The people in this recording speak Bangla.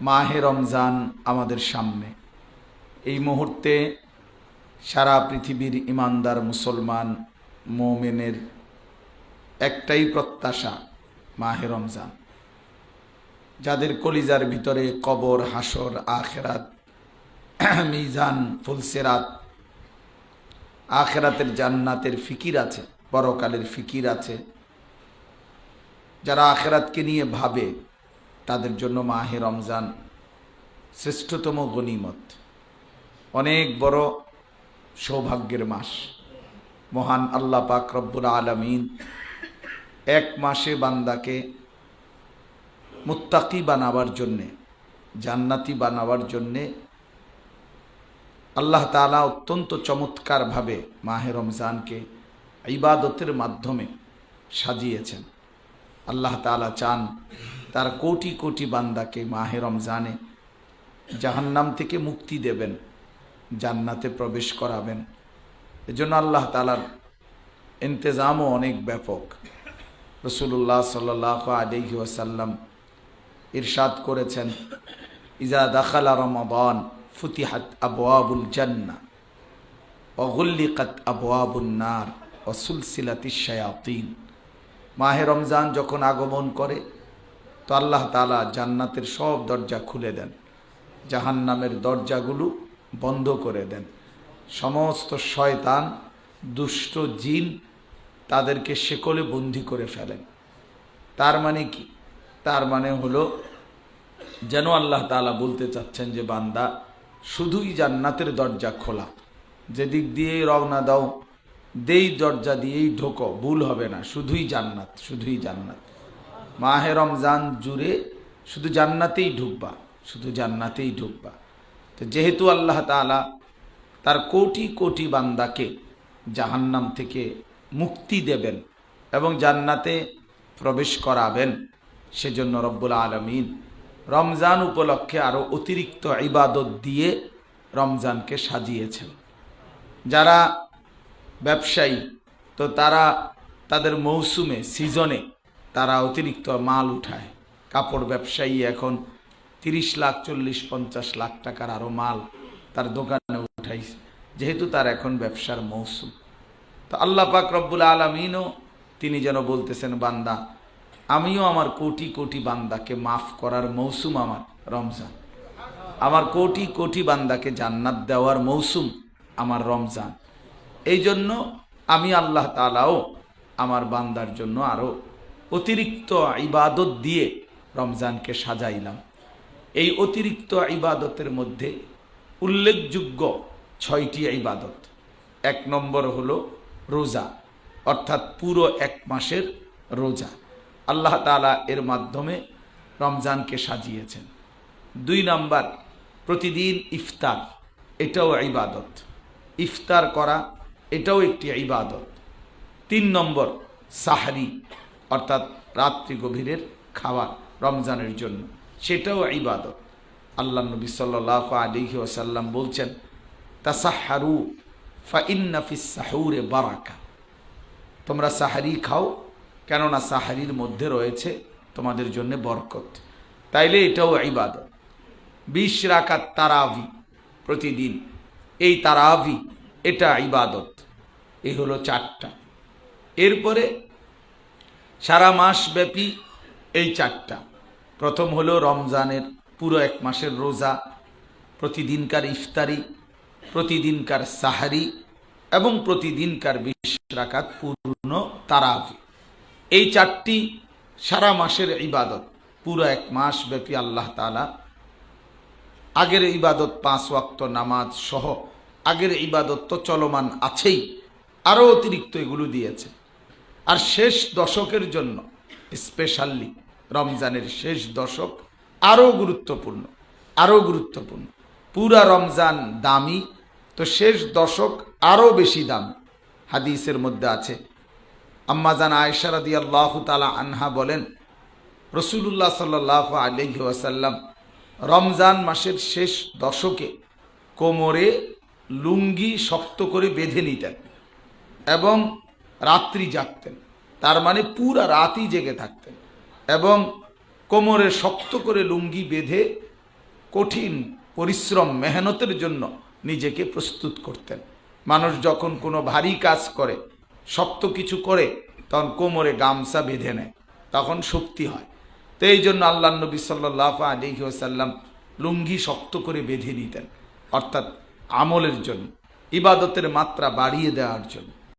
মাহে রমজান আমাদের সামনে। এই মুহূর্তে সারা পৃথিবীর ইমানদার মুসলমান মোমেনের একটাই প্রত্যাশা মাহে রমজান। যাদের কলিজার ভিতরে কবর, হাসর, আখেরাত, মিজান, ফুলসেরাত, আখেরাতের জান্নাতের ফিকির আছে, পরকালের ফিকির আছে। যারা আখেরাতকে নিয়ে ভাবে তাদের জন্য মাহে রমজান শ্রেষ্ঠতম গনিমত। অনেক বড় সৌভাগ্যের মাস। মহান আল্লাহ পাক রব্বুল আলমিন এক মাসে বান্দাকে মুত্তাকি বানাবার জন্যে, জান্নাতি বানাবার জন্যে আল্লাহ তালা অত্যন্ত চমৎকারভাবে মাহে রমজানকে ইবাদতের মাধ্যমে সাজিয়েছেন। আল্লাহ তালা চান তার কোটি কোটি বান্দাকে মাহে রমজানে জাহান্নাম থেকে মুক্তি দেবেন, জান্নাতে প্রবেশ করাবেন। এজন্য আল্লাহ তালার ইন্তজামও অনেক ব্যাপক। রসুল্লাহ সাল আলহি ওয়াসাল্লাম ইরশাদ করেছেন ইজা দাখালা রমাবান ফুতিহাত আবওয়াবুল জান্না অগুল্লিকাত আবওয়াবুল নার অসুলসিলাতি শায়াতিন। মাহে রমজান যখন আগমন করে তো আল্লাহ তালা জান্নাতের সব দরজা খুলে দেন। জাহান্নামের দরজাগুলো বন্ধ করে দেন। সমস্ত শয়তান, দুষ্ট জিন তাদেরকে শেকলে বন্দি করে ফেলেন। তার মানে কি? তার মানে হলো, যেন আল্লাহ তালা বলতে চাচ্ছেন যে, বান্দা, শুধুই জান্নাতের দরজা খোলা। যেদিক দিয়ে রওনা দাও, দেই দরজা দিয়েই ঢোকো, ভুল হবে না। শুধুই জান্নাত শুধুই জান্নাত। মাহে রমজান জুড়ে শুধু জান্নাতেই ঢুকবা, শুধু জান্নাতেই ঢুকবা। তো যেহেতু আল্লাহ তালা তার কোটি কোটি বান্দাকে জাহান্নাম থেকে মুক্তি দেবেন এবং জান্নাতে প্রবেশ করাবেন, সেজন্য রব্বুল আলমিন রমজান উপলক্ষে আরও অতিরিক্ত ইবাদত দিয়ে রমজানকে সাজিয়েছেন। যারা ব্যবসায়ী, তো তারা তাদের মৌসুমে, সিজনে তারা অতিরিক্ত মাল উঠায়। কাপড় ব্যবসায়ী এখন তিরিশ লাখ, চল্লিশ, পঞ্চাশ লাখ টাকার আরও মাল তার দোকানে উঠাইছে, যেহেতু তার এখন ব্যবসার মৌসুম। তো আল্লাহ পাক রব্বুল আলমিনও তিনি যেন বলতেছেন, বান্দা, আমিও আমার কোটি কোটি বান্দাকে মাফ করার মৌসুম আমার, রমজান। আমার কোটি কোটি বান্দাকে জান্নাত দেওয়ার মৌসুম আমার রমজান। এই জন্য আমি আল্লাহ তালাও আমার বান্দার জন্য আরও অতিরিক্ত ইবাদত দিয়ে রমজানকে সাজাইলাম। এই অতিরিক্ত ইবাদতের মধ্যে উল্লেখযোগ্য ছয়টি ইবাদত। এক নম্বর হলো রোজা, অর্থাৎ পুরো এক মাসের রোজা। আল্লাহ তালা এর মাধ্যমে রমজানকে সাজিয়েছেন। দুই নাম্বার, প্রতিদিন ইফতার, এটাও ইবাদত। ইফতার করা, এটাও একটি ইবাদত। তিন নম্বর, সাহারি অর্থাৎ রাত্রি গভীরের খাওয়া রমজানের জন্য। সেটাও ইবাদত। আল্লাহ নবী সাল্লাহ আলিহি ওসাল্লাম বলছেন তাসাহারু ফাইন্নাফিস সাহুরে বারাকা। তোমরা সাহারি খাও, কেননা সাহারির মধ্যে রয়েছে তোমাদের জন্য বরকত। তাইলে এটাও ইবাদত। বিশ রাকাত তারাভি প্রতিদিন। এই তারাভি এটা ইবাদত। এই হলো চারটা। এরপরে সারা মাস ব্যাপী এই চারটা। প্রথম হলো রমজানের পুরো এক মাসের রোজা, প্রতিদিনকার ইফতারি, প্রতিদিনকার সাহারি এবং প্রতিদিনকার বিশ রাকাত পূর্ণ তারাভি এই চারটি সারা মাসের ইবাদত, পুরো এক মাস ব্যাপী আল্লাহ তালা আগের ইবাদত পাঁচ ওয়াক্ত নামাজ সহ আগের ইবাদত তো চলমান আছেই, আরও অতিরিক্ত এগুলো দিয়েছে। আর শেষ দশকের জন্য স্পেশালি রমজানের শেষ দশক, আরও গুরুত্বপূর্ণ আরও গুরুত্বপূর্ণ। পুরা রমজান দামি, তো শেষ দশক আরও বেশি দামি। হাদিসের মধ্যে আছে আম্মাজান আয়সারাদি আল্লাহ তালা আনহা বলেন রসুল্লাহ সাল্লাহ আলহি ওয়াসাল্লাম রমজান মাসের শেষ দশকে কোমরে লুঙ্গি শক্ত করে বেঁধে নিতেন এবং রাত্রি জাগতেন। তার মানে পুরা রাতই জেগে থাকতেন এবং কোমরে শক্ত করে লুঙ্গি বেঁধে কঠিন পরিশ্রম, মেহনতের জন্য নিজেকে প্রস্তুত করতেন। মানুষ যখন কোনো ভারী কাজ করে, শক্ত কিছু করে, তখন কোমরে গামছা বেঁধে নেয়। তখন শক্তি হয়। তো এই জন্য আল্লাহ নবী সাল্লাহ আলহি ওসাল্লাম লুঙ্গি শক্ত করে বেঁধে নিতেন, অর্থাৎ আমলের জন্য, ইবাদতের মাত্রা বাড়িয়ে দেওয়ার জন্য।